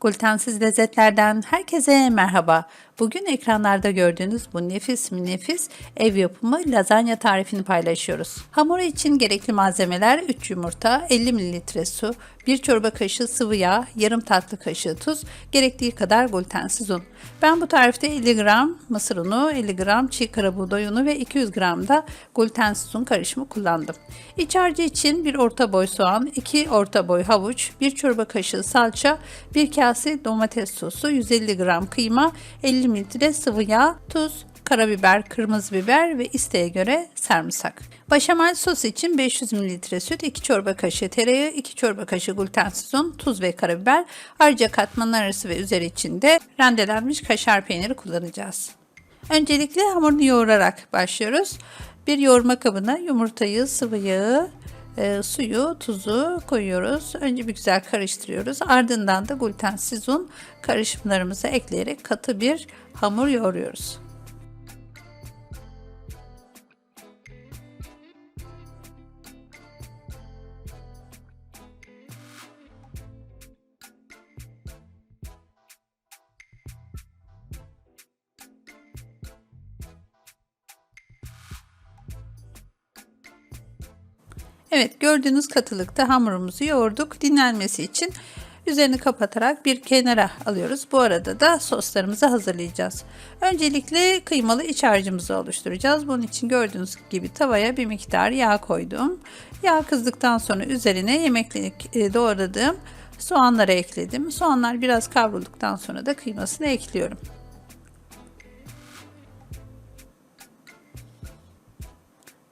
Glutensiz lezzetlerden herkese merhaba. Bugün ekranlarda gördüğünüz bu nefis mi nefis ev yapımı lazanya tarifini paylaşıyoruz. Hamuru için gerekli malzemeler 3 yumurta, 50 ml su, 1 çorba kaşığı sıvı yağ, yarım tatlı kaşığı tuz, gerektiği kadar glutensiz un. Ben bu tarifte 50 gram mısır unu, 50 gram çiğ karabuğday unu ve 200 gram da glutensiz un karışımı kullandım. İç harcı için bir orta boy soğan, 2 orta boy havuç, 1 çorba kaşığı salça, 1 kase domates sosu, 150 gram kıyma, 50 ml sıvı yağ, tuz, karabiber, kırmızı biber ve isteğe göre sarımsak. Başamel sos için 500 ml süt, 2 çorba kaşığı tereyağı, 2 çorba kaşığı glutensiz un, tuz ve karabiber. Ayrıca katmanlar arası ve üzeri için de rendelenmiş kaşar peyniri kullanacağız. Öncelikle hamurunu yoğurarak başlıyoruz. Bir yoğurma kabına yumurtayı, sıvı yağı, e, suyu, tuzu koyuyoruz. Önce bir güzel karıştırıyoruz. Ardından da glutensiz un karışımlarımızı ekleyerek katı bir hamur yoğuruyoruz. Evet gördüğünüz katılıkta hamurumuzu yoğurduk. Dinlenmesi için üzerini kapatarak bir kenara alıyoruz. Bu arada da soslarımızı hazırlayacağız. Öncelikle kıymalı iç harcımızı oluşturacağız. Bunun için gördüğünüz gibi tavaya bir miktar yağ koydum. Yağ kızdıktan sonra üzerine yemeklik e, doğradığım soğanları ekledim. Soğanlar biraz kavrulduktan sonra da kıymasını ekliyorum.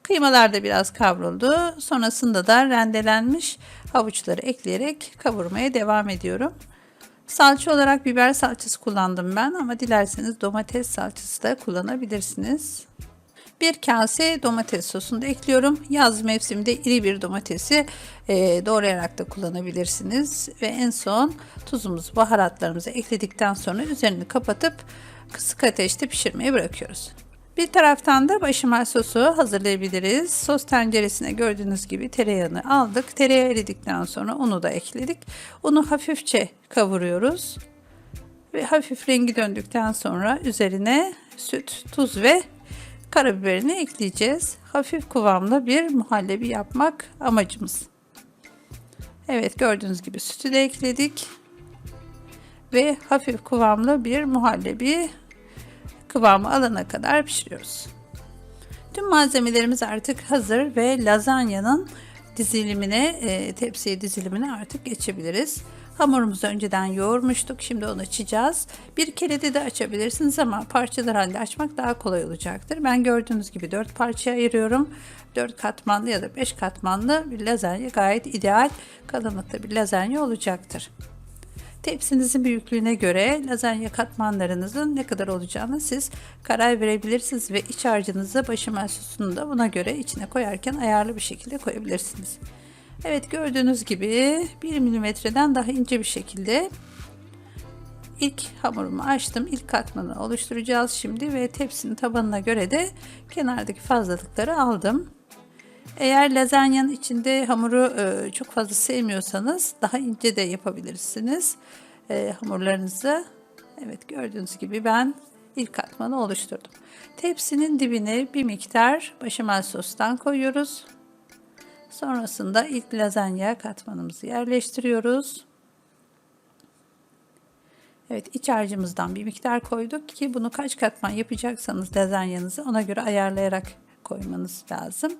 Kıymalar da biraz kavruldu. Sonrasında da rendelenmiş havuçları ekleyerek kavurmaya devam ediyorum. Salça olarak biber salçası kullandım ben ama dilerseniz domates salçası da kullanabilirsiniz. Bir kase domates sosunu da ekliyorum. Yaz mevsiminde iri bir domatesi e, doğrayarak da kullanabilirsiniz. Ve en son tuzumuzu, baharatlarımızı ekledikten sonra üzerini kapatıp kısık ateşte pişirmeye bırakıyoruz. Bir taraftan da başamel sosu hazırlayabiliriz. Sos tenceresine gördüğünüz gibi tereyağını aldık. Tereyağı eridikten sonra unu da ekledik. Unu hafifçe kavuruyoruz. Ve hafif rengi döndükten sonra üzerine süt, tuz ve karabiberini ekleyeceğiz. Hafif kıvamlı bir muhallebi yapmak amacımız. Evet gördüğünüz gibi sütü de ekledik. Ve hafif kıvamlı bir muhallebi kıvamı alana kadar pişiriyoruz. Tüm malzemelerimiz artık hazır ve lazanyanın dizilimine, e, tepsiye dizilimine artık geçebiliriz. Hamurumuzu önceden yoğurmuştuk. Şimdi onu açacağız. Bir kerede de açabilirsiniz ama parçalar halinde açmak daha kolay olacaktır. Ben gördüğünüz gibi 4 parçaya ayırıyorum. 4 katmanlı ya da 5 katmanlı bir lazanya gayet ideal kalınlıkta bir lazanya olacaktır. Tepsinizin büyüklüğüne göre lazanya katmanlarınızın ne kadar olacağını siz karar verebilirsiniz ve iç harcınızı başamel sosunu da buna göre içine koyarken ayarlı bir şekilde koyabilirsiniz. Evet gördüğünüz gibi 1 milimetreden daha ince bir şekilde ilk hamurumu açtım. İlk katmanı oluşturacağız şimdi ve tepsinin tabanına göre de kenardaki fazlalıkları aldım. Eğer lazanyanın içinde hamuru e, çok fazla sevmiyorsanız daha ince de yapabilirsiniz e, hamurlarınızı. Evet gördüğünüz gibi ben ilk katmanı oluşturdum. Tepsinin dibine bir miktar başamel sostan koyuyoruz. Sonrasında ilk lazanya katmanımızı yerleştiriyoruz. Evet iç harcımızdan bir miktar koyduk ki bunu kaç katman yapacaksanız lazanyanızı ona göre ayarlayarak koymanız lazım.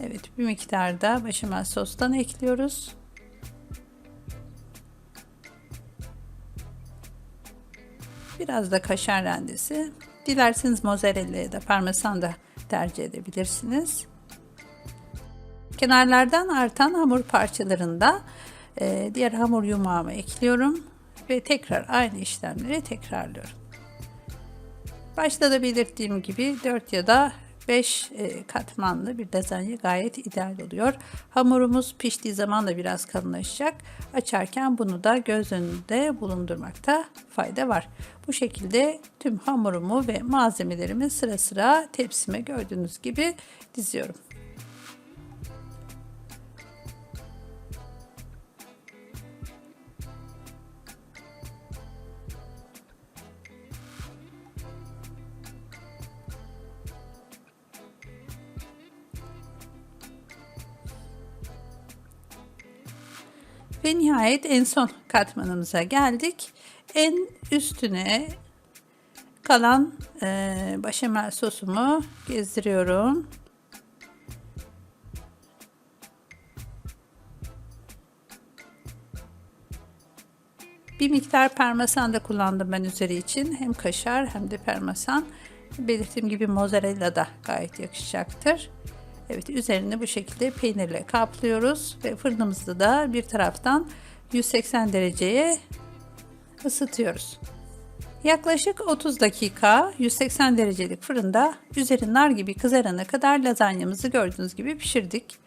Evet bir miktar da başamel sostan ekliyoruz. Biraz da kaşar rendesi. Dilerseniz mozzarella ya da parmesan da tercih edebilirsiniz. Kenarlardan artan hamur parçalarında e, diğer hamur yumağımı ekliyorum ve tekrar aynı işlemleri tekrarlıyorum. Başta da belirttiğim gibi 4 ya da 5 e, katmanlı bir lazanya gayet ideal oluyor. Hamurumuz piştiği zaman da biraz kalınlaşacak. Açarken bunu da göz önünde bulundurmakta fayda var. Bu şekilde tüm hamurumu ve malzemelerimi sıra sıra tepsime gördüğünüz gibi diziyorum. Ve nihayet en son katmanımıza geldik. En üstüne kalan e, başamel sosumu gezdiriyorum. Bir miktar parmesan da kullandım ben üzeri için. Hem kaşar hem de parmesan. Belirttiğim gibi mozzarella da gayet yakışacaktır. Evet üzerini bu şekilde peynirle kaplıyoruz ve fırınımızda da bir taraftan 180 dereceye ısıtıyoruz. Yaklaşık 30 dakika 180 derecelik fırında üzeri nar gibi kızarana kadar lazanyamızı gördüğünüz gibi pişirdik.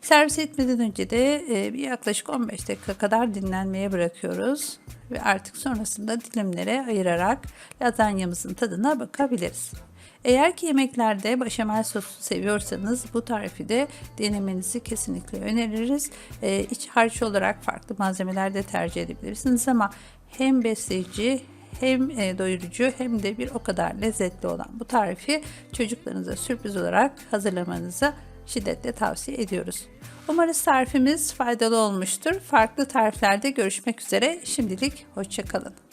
Servis etmeden önce de e, yaklaşık 15 dakika kadar dinlenmeye bırakıyoruz ve artık sonrasında dilimlere ayırarak lazanyamızın tadına bakabiliriz. Eğer ki yemeklerde başamel sosu seviyorsanız bu tarifi de denemenizi kesinlikle öneririz. Ee, iç harç olarak farklı malzemeler de tercih edebilirsiniz ama hem besleyici hem e, doyurucu hem de bir o kadar lezzetli olan bu tarifi çocuklarınıza sürpriz olarak hazırlamanızı şiddetle tavsiye ediyoruz. Umarız tarifimiz faydalı olmuştur. Farklı tariflerde görüşmek üzere. Şimdilik hoşçakalın.